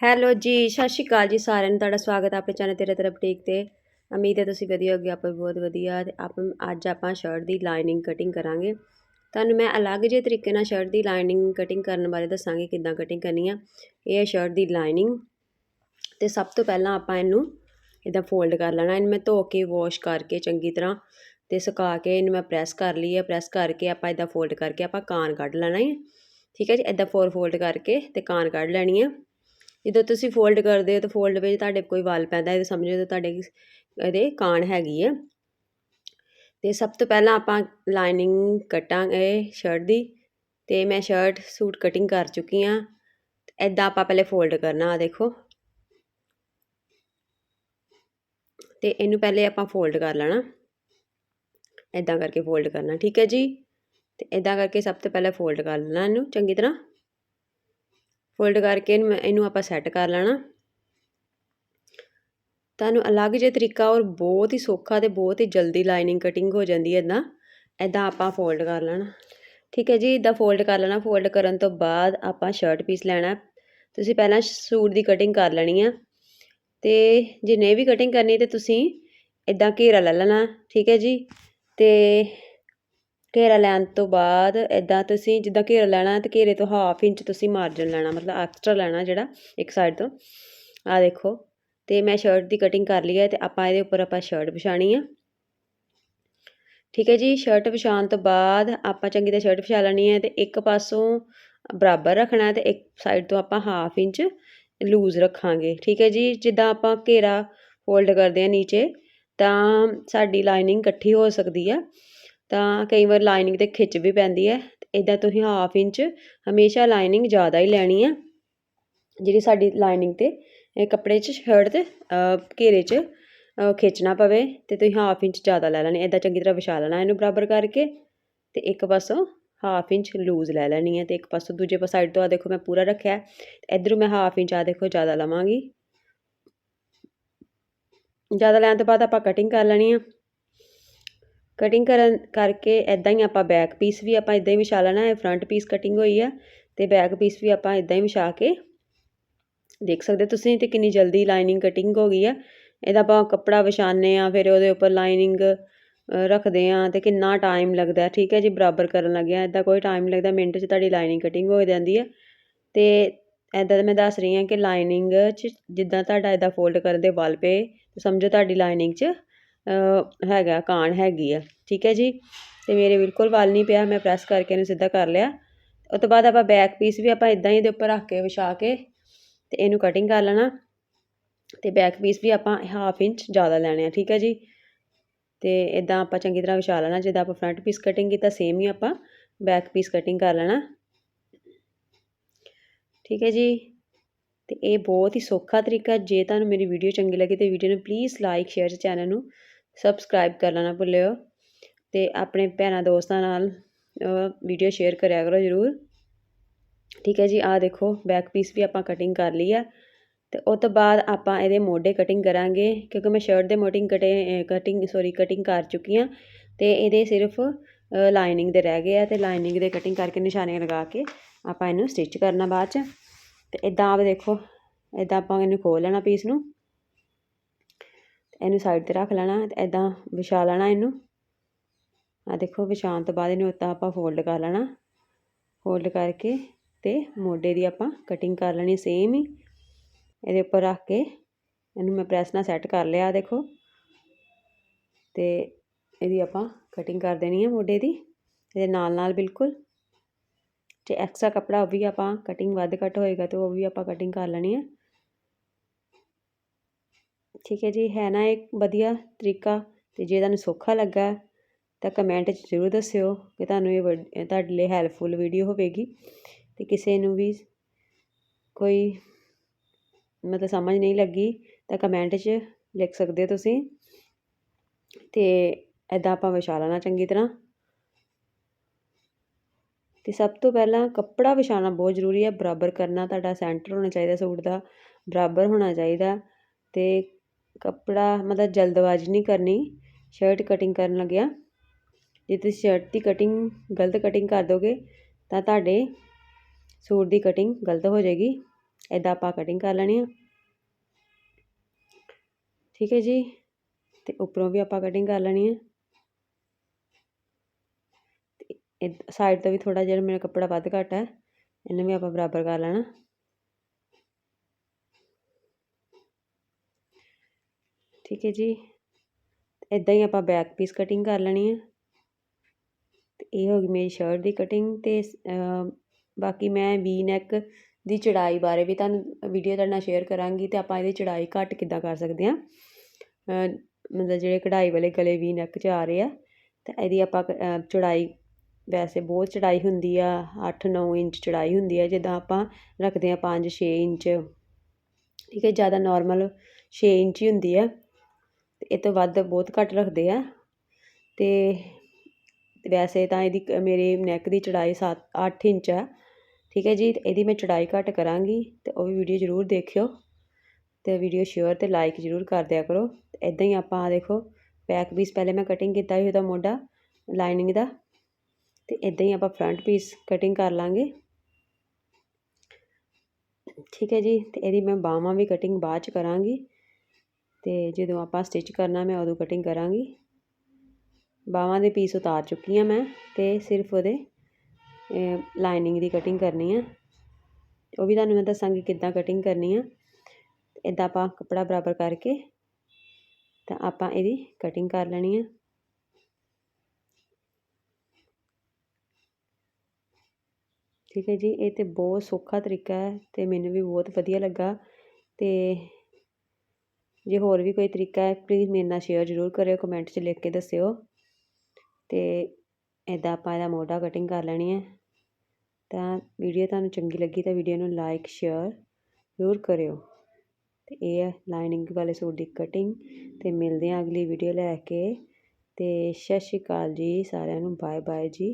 Hello ਜੀ, ਸਤਿ ਸ਼੍ਰੀ ਅਕਾਲ ਜੀ ਸਾਰਿਆਂ ਨੂੰ। ਤੁਹਾਡਾ ਸਵਾਗਤ ਹੈ ਆਪਣੇ ਚੈਨਲ ਤੇਰੇ ਤਰਫ ਬੁਟੀਕ ਤੇ। ਉਮੀਦ ਹੈ ਤੁਸੀਂ ਵਧੀਆ ਹੋਗੇ ਆਪਾਂ ਬਹੁਤ ਵਧੀਆ। ਤੇ ਆਪ ਅੱਜ ਆਪਾਂ ਸ਼ਰਟ ਦੀ ਲਾਈਨਿੰਗ ਕਟਿੰਗ ਕਰਾਂਗੇ। ਤੁਹਾਨੂੰ ਮੈਂ ਅਲੱਗ ਜਿਹੇ ਤਰੀਕੇ ਨਾਲ ਸ਼ਰਟ ਦੀ ਲਾਈਨਿੰਗ ਕਟਿੰਗ ਕਰਨ ਬਾਰੇ ਦੱਸਾਂਗੀ, ਕਿੱਦਾਂ ਕਟਿੰਗ ਕਰਨੀ ਆ। ਇਹ ਹੈ ਸ਼ਰਟ ਦੀ ਲਾਈਨਿੰਗ ਤੇ ਸਭ ਤੋਂ ਪਹਿਲਾਂ ਆਪਾਂ ਇਹਨੂੰ ਇਦਾਂ ਫੋਲਡ ਕਰ ਲੈਣਾ। ਇਹਨੂੰ ਮੈਂ ਧੋ ਕੇ ਵਾਸ਼ ਕਰਕੇ ਚੰਗੀ ਤਰ੍ਹਾਂ ਤੇ ਸੁਕਾ ਕੇ ਇਹਨੂੰ ਮੈਂ ਪ੍ਰੈਸ ਕਰ ਲਈ ਹੈ। ਪ੍ਰੈਸ ਕਰਕੇ ਆਪਾਂ ਇਦਾਂ ਫੋਲਡ ਕਰਕੇ ਆਪਾਂ ਕਾਨ ਕੱਢ ਲੈਣਾ ਹੈ। ਠੀਕ ਹੈ ਜੀ ਇਦਾਂ ਫੋਰ ਫੋਲਡ ਕਰਕੇ ਤੇ ਕਾਨ ਕੱਢ ਲੈਣੀ ਹੈ। ਜਦੋਂ ਤੁਸੀਂ ਫੋਲਡ ਕਰਦੇ ਹੋ ਤਾਂ ਫੋਲਡ ਵਿੱਚ ਤੁਹਾਡੇ ਕੋਈ ਵਾਲ ਪੈਂਦਾ ਇਹ ਸਮਝੋ ਤਾਂ ਤੁਹਾਡੇ ਇਹਦੇ ਕਾਣ ਹੈਗੀ ਹੈ। ਤੇ ਸਭ ਤੋਂ ਪਹਿਲਾਂ ਆਪਾਂ ਲਾਈਨਿੰਗ ਕਟਾਂਗੇ ਸ਼ਰਟ ਦੀ ਤੇ ਮੈਂ ਸ਼ਰਟ ਸੂਟ ਕਟਿੰਗ ਕਰ ਚੁੱਕੀ ਆ ਐਦਾਂ ਆਪਾਂ ਪਹਿਲੇ ਫੋਲਡ ਕਰਨਾ ਆ ਦੇਖੋ। ਤੇ ਇਹਨੂੰ ਪਹਿਲੇ ਆਪਾਂ ਫੋਲਡ ਕਰ ਲੈਣਾ। ਐਦਾਂ ਕਰਕੇ ਫੋਲਡ ਕਰਨਾ, ਠੀਕ ਹੈ ਜੀ? ਤੇ ਐਦਾਂ ਕਰਕੇ ਸਭ ਤੋਂ ਪਹਿਲਾਂ ਫੋਲਡ ਕਰ ਲੈਣਾ ਇਹਨੂੰ, ਚੰਗੀ ਤਰ੍ਹਾਂ। ਫੋਲਡ ਕਰਕੇ ਇਹਨੂੰ ਇਹਨੂੰ ਆਪਾਂ ਸੈੱਟ ਕਰ ਲੈਣਾ। ਤੁਹਾਨੂੰ ਅਲੱਗ ਜਿਹਾ ਤਰੀਕਾ ਔਰ ਬਹੁਤ ਹੀ ਸੌਖਾ ਤੇ ਬਹੁਤ ਹੀ ਜਲਦੀ ਲਾਈਨਿੰਗ ਕਟਿੰਗ ਹੋ ਜਾਂਦੀ ਹੈ ਇਦਾਂ ਇਦਾਂ ਆਪਾਂ ਫੋਲਡ ਕਰ ਲੈਣਾ। ਠੀਕ ਹੈ ਜੀ ਇਦਾਂ ਫੋਲਡ ਕਰ ਲੈਣਾ। ਫੋਲਡ ਕਰਨ ਤੋਂ ਬਾਅਦ ਆਪਾਂ ਸ਼ਰਟ ਪੀਸ ਲੈਣਾ। ਤੁਸੀਂ ਪਹਿਲਾਂ ਸੂਟ ਦੀ ਕਟਿੰਗ ਕਰ ਲੈਣੀ ਆ। ਤੇ ਜੇ ਨਹੀਂ ਵੀ ਕਟਿੰਗ ਕਰਨੀ ਤੇ ਤੁਸੀਂ ਇਦਾਂ ਘੇਰਾ ਲੈ ਲੈਣਾ। ਠੀਕ ਹੈ ਜੀ, ਤੇ ਘੇਰਾ ਲੈਣ ਤੋਂ ਬਾਅਦ ਇੱਦਾਂ ਤੁਸੀਂ ਜਿੱਦਾਂ ਘੇਰਾ ਲੈਣਾ ਤੇ ਘੇਰੇ ਤੋਂ ਹਾਫ ਇੰਚ ਤੁਸੀਂ ਮਾਰਜਨ ਲੈਣਾ, ਮਤਲਬ ਐਕਸਟਰਾ ਲੈਣਾ ਜਿਹੜਾ ਇੱਕ ਸਾਈਡ ਤੋਂ। ਆ ਦੇਖੋ, ਤੇ ਮੈਂ ਸ਼ਰਟ ਦੀ ਕਟਿੰਗ ਕਰ ਲਈ ਹੈ ਤੇ ਆਪਾਂ ਇਹਦੇ ਉੱਪਰ ਆਪਾਂ ਸ਼ਰਟ ਵਿਛਾਣੀ ਆ। ਠੀਕ ਹੈ ਜੀ ਸ਼ਰਟ ਵਿਛਾਉਣ ਤੋਂ ਬਾਅਦ ਆਪਾਂ ਚੰਗੀ ਤਰ੍ਹਾਂ ਸ਼ਰਟ ਵਿਛਾ ਲੈਣੀ ਹੈ ਤੇ ਇੱਕ ਪਾਸੋਂ ਬਰਾਬਰ ਰੱਖਣਾ ਤੇ ਇੱਕ ਸਾਈਡ ਤੋਂ ਆਪਾਂ ਹਾਫ ਇੰਚ ਲੂਜ਼ ਰੱਖਾਂਗੇ। ਠੀਕ ਹੈ ਜੀ, ਜਿੱਦਾਂ ਆਪਾਂ ਘੇਰਾ ਫੋਲਡ ਕਰਦੇ ਆ ਨੀਚੇ, ਤਾਂ ਸਾਡੀ ਲਾਈਨਿੰਗ ਇਕੱਠੀ ਹੋ ਸਕਦੀ ਆ। ਤਾਂ ਕਈ ਵਾਰ ਲਾਈਨਿੰਗ ਤੇ ਖਿੱਚ ਵੀ ਪੈਂਦੀ ਹੈ। ਇਦਾਂ ਤੁਸੀਂ ਹਾਫ ਇੰਚ ਹਮੇਸ਼ਾ ਲਾਈਨਿੰਗ ਜ਼ਿਆਦਾ ਹੀ ਲੈਣੀ ਆ। ਜਿਹੜੀ ਸਾਡੀ ਲਾਈਨਿੰਗ ਤੇ ਕੱਪੜੇ 'ਚ ਸ਼ਰਟ ਤੇ ਘੇਰੇ 'ਚ ਖਿੱਚਣਾ ਪਵੇ ਤੇ ਤੁਸੀਂ ਹਾਫ ਇੰਚ ਜ਼ਿਆਦਾ ਲੈ ਲੈਣੀ। ਇਦਾਂ ਚੰਗੀ ਤਰ੍ਹਾਂ ਵਿਛਾ ਲੈਣਾ ਇਹਨੂੰ ਬਰਾਬਰ ਕਰਕੇ ਤੇ ਇੱਕ ਪਾਸੋਂ ਹਾਫ ਇੰਚ ਲੂਜ਼ ਲੈ ਲੈਣੀ ਹੈ ਤੇ ਇੱਕ ਪਾਸੋਂ ਦੂਜੇ ਪਾਸੇ ਸਾਈਡ ਤੋਂ ਆ ਦੇਖੋ ਮੈਂ ਪੂਰਾ ਰੱਖਿਆ ਇਧਰੋਂ ਮੈਂ ਹਾਫ ਇੰਚ ਆ ਦੇਖੋ ਜ਼ਿਆਦਾ ਲਵਾਂਗੀ। ਜ਼ਿਆਦਾ ਲੈਣ ਤੋਂ ਬਾਅਦ ਆਪਾਂ ਕਟਿੰਗ ਕਰ ਲੈਣੀ ਆ। ਕਟਿੰਗ ਕਰਨ ਕਰਕੇ ਇਦਾਂ ਹੀ ਆਪਾਂ ਬੈਕ ਪੀਸ ਵੀ ਆਪਾਂ ਇਦਾਂ ਹੀ ਵਿਛਾ ਲੈਣਾ ਹੈ ਫਰੰਟ ਪੀਸ ਕਟਿੰਗ ਹੋਈ ਆ ਤੇ ਬੈਕ ਪੀਸ ਵੀ ਆਪਾਂ ਇਦਾਂ ਹੀ ਵਿਛਾ ਕੇ ਦੇਖ ਸਕਦੇ ਤੁਸੀਂ ਤੇ ਕਿੰਨੀ ਜਲਦੀ ਲਾਈਨਿੰਗ ਕਟਿੰਗ ਹੋ ਗਈ ਆ। ਇਹਦਾ ਆਪਾਂ ਕੱਪੜਾ ਵਿਛਾਣੇ ਆ ਫਿਰ ਉਹਦੇ ਉੱਪਰ ਲਾਈਨਿੰਗ ਰੱਖਦੇ ਆ ਤੇ ਕਿੰਨਾ ਟਾਈਮ ਲੱਗਦਾ ਠੀਕ ਹੈ ਜੀ, ਬਰਾਬਰ ਕਰਨ ਲੱਗਿਆ। ਇਦਾਂ ਕੋਈ ਟਾਈਮ ਲੱਗਦਾ, ਮਿੰਟ 'ਚ ਤੁਹਾਡੀ ਲਾਈਨਿੰਗ ਕਟਿੰਗ ਹੋ ਜਾਂਦੀ ਹੈ ਤੇ ਇਦਾਂ ਮੈਂ ਦੱਸ ਰਹੀ ਹਾਂ ਕਿ ਲਾਈਨਿੰਗ 'ਚ ਜਿੱਦਾਂ ਤੁਹਾਡਾ ਇਦਾਂ ਫੋਲਡ ਕਰਦੇ ਵੱਲ ਪਏ, ਸਮਝੋ ਤੁਹਾਡੀ ਲਾਈਨਿੰਗ 'ਚ ਹੈਗਾ ਕਾਣ ਹੈਗੀ ਆ। ਠੀਕ ਹੈ ਜੀ? ਤੇ ਮੇਰੇ ਬਿਲਕੁਲ ਵਾਲ ਨਹੀਂ ਪਿਆ, ਮੈਂ ਪ੍ਰੈਸ ਕਰਕੇ ਇਹਨੂੰ ਸਿੱਧਾ ਕਰ ਲਿਆ। ਉਸ ਤੋਂ ਬਾਅਦ ਆਪਾਂ ਬੈਕ ਪੀਸ ਵੀ ਆਪਾਂ ਇਦਾਂ ਹੀ ਦੇ ਉੱਪਰ ਰੱਖ ਕੇ ਵਿਛਾ ਕੇ ਤੇ ਇਹਨੂੰ ਕਟਿੰਗ ਕਰ ਲੈਣਾ। ਤੇ ਬੈਕ ਪੀਸ ਵੀ ਆਪਾਂ ਹਾਫ ਇੰਚ ਜ਼ਿਆਦਾ ਲੈਣੇ ਆ, ਠੀਕ ਹੈ ਜੀ? ਤੇ ਇਦਾਂ ਆਪਾਂ ਚੰਗੀ ਤਰ੍ਹਾਂ ਵਿਛਾ ਲੈਣਾ, ਜਿੱਦਾਂ ਆਪਾਂ ਫਰੰਟ ਪੀਸ ਕਟਿੰਗ ਕੀਤਾ ਸੇਮ ਹੀ ਆਪਾਂ ਬੈਕ ਪੀਸ ਕਟਿੰਗ ਕਰ ਲੈਣਾ। ਠੀਕ ਹੈ ਜੀ? ਤੇ ਇਹ ਬਹੁਤ ਹੀ ਸੌਖਾ ਤਰੀਕਾ, ਜੇ ਤੁਹਾਨੂੰ ਮੇਰੀ ਵੀਡੀਓ ਚੰਗੀ ਲੱਗੀ ਤੇ ਵੀਡੀਓ ਨੂੰ ਪਲੀਜ਼ ਲਾਈਕ ਸ਼ੇਅਰ ਚੈਨਲ ਨੂੰ ਸਬਸਕ੍ਰਾਈਬ ਕਰ ਲੈਣਾ ਭੁੱਲਿਓ ਤੇ ਆਪਣੇ ਭੈਣਾਂ ਦੋਸਤਾਂ ਨਾਲ ਵੀਡੀਓ ਸ਼ੇਅਰ ਕਰਿਆ ਕਰੋ ਜਰੂਰ। ਠੀਕ ਹੈ ਜੀ ਆ ਦੇਖੋ ਬੈਕ ਪੀਸ ਵੀ ਆਪਾਂ ਕਟਿੰਗ ਕਰ ਲਈ ਆ। ਤੇ ਉਸ ਤੋਂ ਬਾਅਦ ਆਪਾਂ ਇਹਦੇ ਮੋਢੇ ਕਟਿੰਗ ਕਰਾਂਗੇ, ਕਿਉਂਕਿ ਮੈਂ ਸ਼ਰਟ ਦੇ ਮੋਟਿੰਗ ਕਟੇ ਕਟਿੰਗ ਸੌਰੀ ਕਟਿੰਗ ਕਰ ਚੁੱਕੀ ਆ ਤੇ ਇਹਦੇ ਸਿਰਫ ਲਾਈਨਿੰਗ ਦੇ ਰਹਿ ਗਏ ਆ ਤੇ ਲਾਈਨਿੰਗ ਦੇ ਕਟਿੰਗ ਕਰਕੇ ਨਿਸ਼ਾਨੇ ਲਗਾ ਕੇ ਆਪਾਂ ਇਹਨੂੰ ਸਟਿਚ ਕਰਨਾ ਬਾਅਦ ਚ। ਤੇ ਇਦਾਂ ਆਪ ਦੇਖੋ ਇਦਾਂ ਆਪਾਂ ਇਹਨੂੰ ਖੋਲ ਲੈਣਾ ਪੀਸ ਨੂੰ। ਇਹਨੂੰ ਸਾਈਡ ਤੇ ਰੱਖ ਲੈਣਾ, ਤੇ ਇਦਾਂ ਵਿਛਾ ਲੈਣਾ ਇਹਨੂੰ। ਆ ਦੇਖੋ, ਵਿਛਾਉਣ ਤੋਂ ਬਾਅਦ ਇਹਨੂੰ ਉੱਤਾ ਆਪਾਂ ਫੋਲਡ ਕਰ ਲੈਣਾ। ਫੋਲਡ ਕਰਕੇ ਤੇ ਮੋਢੇ ਦੀ ਆਪਾਂ ਕਟਿੰਗ ਕਰ ਲੈਣੀ ਸੇਮ ਹੀ। ਇਹਦੇ ਉੱਪਰ ਰੱਖ ਕੇ ਇਹਨੂੰ ਮੈਂ ਪ੍ਰੈਸ ਨਾਲ ਸੈੱਟ ਕਰ ਲਿਆ ਦੇਖੋ। ਤੇ ਇਹਦੀ ਆਪਾਂ ਕਟਿੰਗ ਕਰ ਦੇਣੀ ਹੈ ਮੋਢੇ ਦੀ, ਇਹਦੇ ਨਾਲ ਨਾਲ ਬਿਲਕੁਲ। ਤੇ ਐਕਸਟਰਾ ਕਪੜਾ ਵੀ ਆਪਾਂ ਕਟਿੰਗ ਵੱਧ ਘੱਟ ਹੋਏਗਾ, ਤੇ ਉਹ ਵੀ ਆਪਾਂ ਕਟਿੰਗ ਕਰ ਲੈਣੀ ਹੈ ਠੀਕ ਹੈ ਜੀ, ਹੈ ਨਾ ਇਹ ਵਧੀਆ ਤਰੀਕਾ ਅਤੇ ਜੇ ਤੁਹਾਨੂੰ ਸੌਖਾ ਲੱਗਾ ਤਾਂ ਕਮੈਂਟ 'ਚ ਜ਼ਰੂਰ ਦੱਸਿਓ ਕਿ ਤੁਹਾਨੂੰ ਇਹ ਵ ਤੁਹਾਡੇ ਲਈ ਹੈਲਪਫੁਲ ਵੀਡੀਓ ਹੋਵੇਗੀ ਅਤੇ ਕਿਸੇ ਨੂੰ ਵੀ ਕੋਈ ਮਤਲਬ ਸਮਝ ਨਹੀਂ ਲੱਗੀ ਤਾਂ ਕਮੈਂਟ 'ਚ ਲਿਖ ਸਕਦੇ ਹੋ ਤੁਸੀਂ ਅਤੇ ਐਦਾਂ ਆਪਾਂ ਵਿਛਾ ਲੈਣਾ ਚੰਗੀ ਤਰ੍ਹਾਂ। ਤੇ ਸਭ ਤੋਂ ਪਹਿਲਾਂ ਕੱਪੜਾ ਵਿਛਾਉਣਾ ਬਹੁਤ ਜ਼ਰੂਰੀ ਹੈ, ਬਰਾਬਰ ਕਰਨਾ ਤੁਹਾਡਾ ਸੈਂਟਰ ਹੋਣਾ ਚਾਹੀਦਾ ਸੂਟ ਦਾ, ਬਰਾਬਰ ਹੋਣਾ ਚਾਹੀਦਾ ਤੇ ਕੱਪੜਾ ਮਤਲਬ ਜਲਦਬਾਜ਼ੀ ਨਹੀਂ ਕਰਨੀ ਸ਼ਰਟ ਕਟਿੰਗ ਕਰਨ ਲੱਗਿਆ। ਜੇ ਤੁਸੀਂ ਸ਼ਰਟ ਦੀ ਕਟਿੰਗ ਗਲਤ ਕਟਿੰਗ ਕਰ ਦੋਗੇ, ਤਾਂ ਤੁਹਾਡੇ ਸੂਟ ਦੀ ਕਟਿੰਗ ਗਲਤ ਹੋ ਜਾਏਗੀ। ਇਦਾਂ ਆਪਾਂ ਕਟਿੰਗ ਕਰ ਲੈਣੀ ਆ। ਠੀਕ ਹੈ ਜੀ? ਤੇ ਉੱਪਰੋਂ ਵੀ ਆਪਾਂ ਕਟਿੰਗ ਕਰ ਲੈਣੀ ਹੈ ਤੇ ਸਾਈਡ ਤੋਂ ਵੀ ਥੋੜਾ ਜਿਹਾ ਮੇਰਾ ਕੱਪੜਾ ਵੱਧ ਘੱਟ ਹੈ, ਇਹਨੂੰ ਵੀ ਆਪਾਂ ਬਰਾਬਰ ਕਰ ਲੈਣਾ। ਠੀਕ ਹੈ ਜੀ। ਇਦਾਂ ਹੀ ਆਪਾਂ ਬੈਕ ਪੀਸ ਕਟਿੰਗ ਕਰ ਲੈਣੀ ਹੈ ਤੇ ਇਹ ਹੋ ਗਈ ਮੇਰੀ ਸ਼ਰਟ ਦੀ ਕਟਿੰਗ ਤੇ ਬਾਕੀ ਮੈਂ ਵੀ ਨੈਕ ਦੀ ਚੜਾਈ ਬਾਰੇ ਵੀ ਤੁਹਾਨੂੰ ਵੀਡੀਓ ਤੁਹਾਡੇ ਨਾਲ ਸ਼ੇਅਰ ਕਰਾਂਗੀ ਤੇ ਆਪਾਂ ਇਹਦੀ ਚੜਾਈ ਘੱਟ ਕਿੱਦਾਂ ਕਰ ਸਕਦੇ ਹਾਂ। ਮਤਲਬ ਜਿਹੜੇ ਕਢਾਈ ਵਾਲੇ ਗਲੇ ਵੀ ਨੈਕ 'ਚ ਆ ਰਹੇ ਆ, ਤਾਂ ਇਹਦੀ ਆਪਾਂ ਚੜਾਈ ਵੈਸੇ ਬਹੁਤ ਚੜਾਈ ਹੁੰਦੀ ਆ 8-9 ਇੰਚ ਚੜਾਈ ਹੁੰਦੀ ਆ, ਜਿੱਦਾਂ ਆਪਾਂ ਰੱਖਦੇ ਆ 5-6 ਇੰਚ। ਠੀਕ ਹੈ, ਜ਼ਿਆਦਾ ਨਾਰਮਲ 6 ਇੰਚ ਹੀ ਹੁੰਦੀ ਆ। ਅਤੇ ਇਹ ਤੋਂ ਵੱਧ ਬਹੁਤ ਘੱਟ ਰੱਖਦੇ ਆ। ਅਤੇ ਵੈਸੇ ਤਾਂ ਇਹਦੀ ਮੇਰੇ ਨੈਕ ਦੀ ਚੜਾਈ 7 8 ਇੰਚ ਆ। ਠੀਕ ਹੈ ਜੀ, ਤੇ ਇਹਦੀ ਮੈਂ ਚੜਾਈ ਘੱਟ ਕਰਾਂਗੀ ਅਤੇ ਉਹ ਵੀ ਵੀਡੀਓ ਜ਼ਰੂਰ ਦੇਖਿਓ। ਅਤੇ ਵੀਡੀਓ ਸ਼ੇਅਰ ਅਤੇ ਲਾਈਕ ਜ਼ਰੂਰ ਕਰ ਦਿਆ ਕਰੋ। ਤੇ ਇਦਾਂ ਹੀ ਆਪਾਂ ਆ ਦੇਖੋ ਬੈਕ ਪੀਸ ਪਹਿਲੇ ਮੈਂ ਕਟਿੰਗ ਕੀਤਾ ਸੀ ਉਹਦਾ ਮੋਢਾ ਲਾਈਨਿੰਗ ਦਾ। ਅਤੇ ਇੱਦਾਂ ਹੀ ਆਪਾਂ ਫਰੰਟ ਪੀਸ ਕਟਿੰਗ ਕਰ ਲਾਂਗੇ। ਠੀਕ ਹੈ ਜੀ ਅਤੇ ਇਹਦੀ ਮੈਂ ਬਾਹਾਂ ਵੀ ਕਟਿੰਗ ਬਾਅਦ ਚ ਕਰਾਂਗੀ। ਅਤੇ ਜਦੋਂ ਆਪਾਂ ਸਟਿਚ ਕਰਨਾ, ਮੈਂ ਉਦੋਂ ਕਟਿੰਗ ਕਰਾਂਗੀ। ਬਾਹਾਂ ਦੇ ਪੀਸ ਉਤਾਰ ਚੁੱਕੀ ਹਾਂ ਮੈਂ ਅਤੇ ਸਿਰਫ ਉਹਦੇ ਲਾਈਨਿੰਗ ਦੀ ਕਟਿੰਗ ਕਰਨੀ ਆ। ਉਹ ਵੀ ਤੁਹਾਨੂੰ ਮੈਂ ਦੱਸਾਂਗੀ ਕਿੱਦਾਂ ਕਟਿੰਗ ਕਰਨੀ ਆ। ਇਦਾਂ ਆਪਾਂ ਕੱਪੜਾ ਬਰਾਬਰ ਕਰਕੇ ਤਾਂ ਆਪਾਂ ਇਹਦੀ ਕਟਿੰਗ ਕਰ ਲੈਣੀ ਆ। ਠੀਕ ਹੈ ਜੀ, ਇਹ ਤੇ ਬਹੁਤ ਸੌਖਾ ਤਰੀਕਾ ਹੈ ਤੇ ਮੈਨੂੰ ਵੀ ਬਹੁਤ ਵਧੀਆ ਲੱਗਾ ਤੇ ਜੇ ਹੋਰ ਵੀ ਕੋਈ ਤਰੀਕਾ ਹੈ ਪਲੀਜ਼ ਮੇਰੇ ਨਾਲ ਸ਼ੇਅਰ ਜ਼ਰੂਰ ਕਰਿਓ ਕਮੈਂਟ 'ਚ ਲਿਖ ਕੇ ਦੱਸਿਓ। ਤੇ ਇਦਾਂ ਆਪਾਂ ਇਹਦਾ ਮੋਢਾ ਕਟਿੰਗ ਕਰ ਲੈਣੀ ਹੈ। ਤਾਂ ਵੀਡੀਓ ਤੁਹਾਨੂੰ ਚੰਗੀ ਲੱਗੀ ਤਾਂ ਵੀਡੀਓ ਨੂੰ ਲਾਈਕ ਸ਼ੇਅਰ ਜ਼ਰੂਰ ਕਰਿਓ। ਤੇ ਇਹ ਹੈ ਲਾਈਨਿੰਗ ਵਾਲੇ ਸੂਟ ਦੀ ਕਟਿੰਗ ਤੇ ਮਿਲਦੇ ਹਾਂ ਅਗਲੀ ਵੀਡੀਓ ਲੈ ਕੇ। ਤੇ ਸਤਿ ਸ਼੍ਰੀ ਅਕਾਲ ਜੀ, ਸਾਰਿਆਂ ਨੂੰ ਬਾਏ ਬਾਏ ਜੀ।